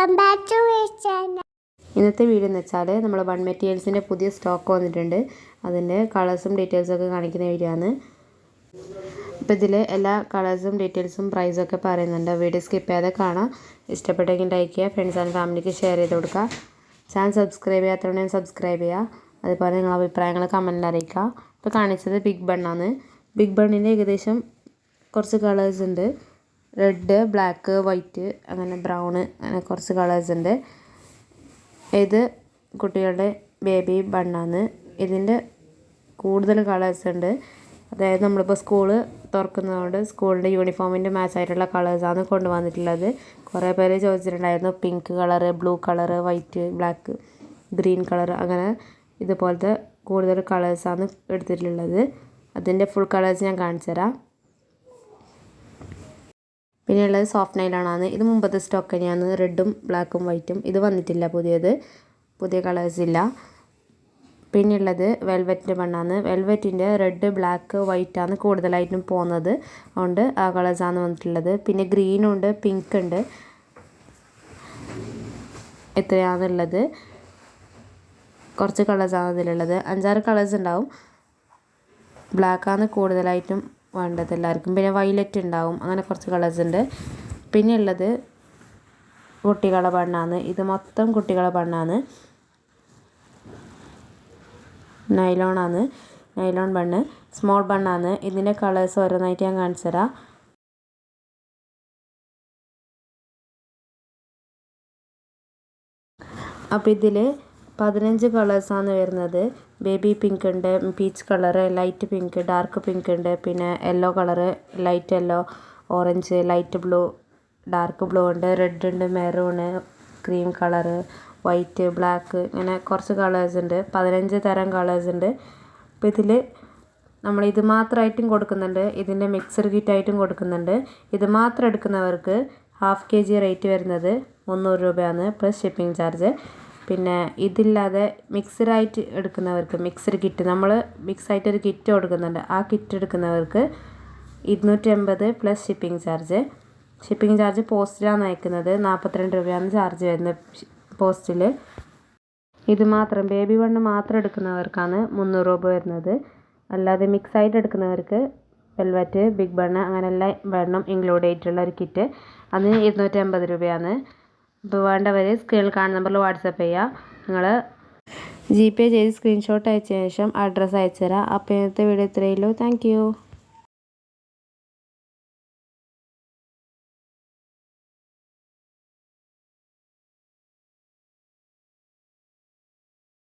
Welcome back to channel ഇന്നത്തെ video എന്ന് വെച്ചാൽ നമ്മൾ വൺ മെറ്റീരിയൽസിന്റെ പുതിയ സ്റ്റോക്ക് വന്നിട്ടുണ്ട്. അതിന്റെ കളേഴ്സും ഡീറ്റെയിൽസും ഒക്കെ കാണിക്കുന്ന വീഡിയോ ആണ്. അപ്പോൾ ഇതിൽ എല്ലാ കളേഴ്സും ഡീറ്റെയിൽസും പ്രൈസും ഒക്കെ പറയുന്നുണ്ട്. വീഡിയോ സ്കിപ്പ് ചെയ്യാതെ കാണാം. ഇഷ്ടപ്പെട്ടെങ്കിൽ ലൈക്ക് ചെയ്യുക ഫ്രണ്ട്സ് ആൻഡ് ഫാമിലിക്ക് ഷെയർ ചെയ്ത് കൊടുക്കുക. ചാനൽ സബ്സ്ക്രൈബ് ചെയ്യാത്തതുകൊണ്ട് സബ്സ്ക്രൈബ് ചെയ്യുക. അതുപോലെ നിങ്ങളുടെ അഭിപ്രായങ്ങൾ കമന്റിൽ അറിയിക്കുക. ഇപ്പോൾ കാണിച്ചത് ബിഗ് ബണ്ണാണ് ബിഗ് ബണ്ണിന്റെ ഏകദേശം കുറച്ച് കളേഴ്സ് ഉണ്ട്. റെഡ് ബ്ലാക്ക് വൈറ്റ് അങ്ങനെ ബ്രൗൺ അങ്ങനെ കുറച്ച് കളേഴ്സ് ഉണ്ട്. ഇത് കുട്ടികളുടെ ബേബി ബണ്ണാണ് ഇതിന്റെ കൂടുതൽ കളേഴ്സ് ഉണ്ട്. അതായത് നമ്മളിപ്പോൾ സ്കൂൾ തുറക്കുന്നതുകൊണ്ട് സ്കൂളിന്റെ യൂണിഫോമിന്റെ മാച്ച് ആയിട്ടുള്ള കളേഴ്സാണ് കൊണ്ടുവന്നിട്ടുള്ളത്. കുറേ പേര് ചോദിച്ചിട്ടുണ്ടായിരുന്നു pink colour blue colour white black green colour അങ്ങനെ ഇതുപോലത്തെ കൂടുതൽ കളേഴ്സാണ് എടുത്തിട്ടുള്ളത്. അതിന്റെ ഫുൾ കളേഴ്സ് ഞാൻ കാണിച്ചു തരാം പിന്നെ ഉള്ളത് സോഫ്റ്റ് നൈലാണ് ഇത് മുമ്പത്തെ സ്റ്റോക്ക് തന്നെയാണ് റെഡും ബ്ലാക്കും വൈറ്റും ഇത് വന്നിട്ടില്ല പുതിയത്. പുതിയ കളേഴ്സ് ഇല്ല. പിന്നെ ഉള്ളത് വെൽവെറ്റിന്റെ മണ്ണാണ് വെൽവെറ്റിന്റെ റെഡ് ബ്ലാക്ക് വൈറ്റാണ് കൂടുതലായിട്ടും പോകുന്നത് അതുകൊണ്ട് ആ കളേഴ്സാണ് വന്നിട്ടുള്ളത്. പിന്നെ ഗ്രീനും ഉണ്ട് പിങ്ക് ഉണ്ട്. എത്രയാണുള്ളത് കുറച്ച് കളേഴ്സാണ് അതിലുള്ളത് അഞ്ചാറ് കളേഴ്സ് ഉണ്ടാവും. ബ്ലാക്കാണ് കൂടുതലായിട്ടും വേണ്ടത് എല്ലാവർക്കും. പിന്നെ വയലറ്റ് ഉണ്ടാവും. അങ്ങനെ കുറച്ച് കളേഴ്സ് ഉണ്ട്. പിന്നെ ഉള്ളത് കുട്ടികളെ ബണ്ണാണ് ഇത് മൊത്തം കുട്ടികളെ ബണ്ണാണ് നൈലോണാണ് നൈലോൺ ബണ്ണ്. സ്മോൾ ബണ്ണാണ് ഇതിന്റെ കളേഴ്സ് ഓരോന്നായിട്ട് ഞാൻ കാണിച്ചു തരാം. അപ്പോൾ ഇതിൽ പതിനഞ്ച് കളേഴ്സാണ് വരുന്നത്. ബേബി പിങ്ക് ഉണ്ട് peach colour light pink dark pink ഉണ്ട്. പിന്നെ yellow colour light yellow orange light blue dark blue ഉണ്ട്. റെഡ് ഉണ്ട് maroon cream colour white black ഇങ്ങനെ കുറച്ച് കളേഴ്സ് ഉണ്ട്. പതിനഞ്ച് തരം കളേഴ്സ് ഉണ്ട്. അപ്പോൾ ഇതിൽ നമ്മൾ ഇത് മാത്രമായിട്ടും കൊടുക്കുന്നുണ്ട്. ഇതിന്റെ മിക്സഡ് കിറ്റായിട്ടും കൊടുക്കുന്നുണ്ട്. ഇത് മാത്രം എടുക്കുന്നവർക്ക് ഹാഫ് കെ ജി റേറ്റ് വരുന്നത് മുന്നൂറ് രൂപയാണ് പ്ലസ് ഷിപ്പിംഗ് ചാർജ്. പിന്നെ ഇതില്ലാതെ മിക്സഡായിട്ട് എടുക്കുന്നവർക്ക് മിക്സഡ് കിറ്റ് നമ്മൾ മിക്സായിട്ട് ഒരു കിറ്റ് കൊടുക്കുന്നുണ്ട്. ആ കിറ്റ് എടുക്കുന്നവർക്ക് ഇരുന്നൂറ്റി അമ്പത് plus shipping charge shipping charge പോസ്റ്റിലാണ് അയക്കുന്നത്. നാൽപ്പത്തിരണ്ട് രൂപയാണ് ചാർജ് വരുന്നത് പോസ്റ്റിൽ ഇത് മാത്രം ബേബി വണ്ണ് മാത്രം എടുക്കുന്നവർക്കാണ് മുന്നൂറ് രൂപ വരുന്നത്. അല്ലാതെ മിക്സായിട്ട് എടുക്കുന്നവർക്ക് വെൽവെറ്റ് ബിഗ് ബണ്ണ് അങ്ങനെ എല്ലാം ഇൻക്ലൂഡ് ആയിട്ടുള്ള ഒരു കിറ്റ് അതിന് ഇരുന്നൂറ്റി അമ്പത് രൂപയാണ്. അപ്പോൾ വേണ്ടവർ സ്ക്രീനിൽ കാണുന്ന നമ്പറിൽ വാട്സപ്പ് ചെയ്യുക നിങ്ങൾ ജി പേ ചെയ്ത് സ്ക്രീൻഷോട്ട് അയച്ച ശേഷം അഡ്രസ്സ് അയച്ചു തരാം അപ്പോൾ ഇന്നത്തെ വീഡിയോ ഇത്രയേ ഉള്ളൂ. താങ്ക്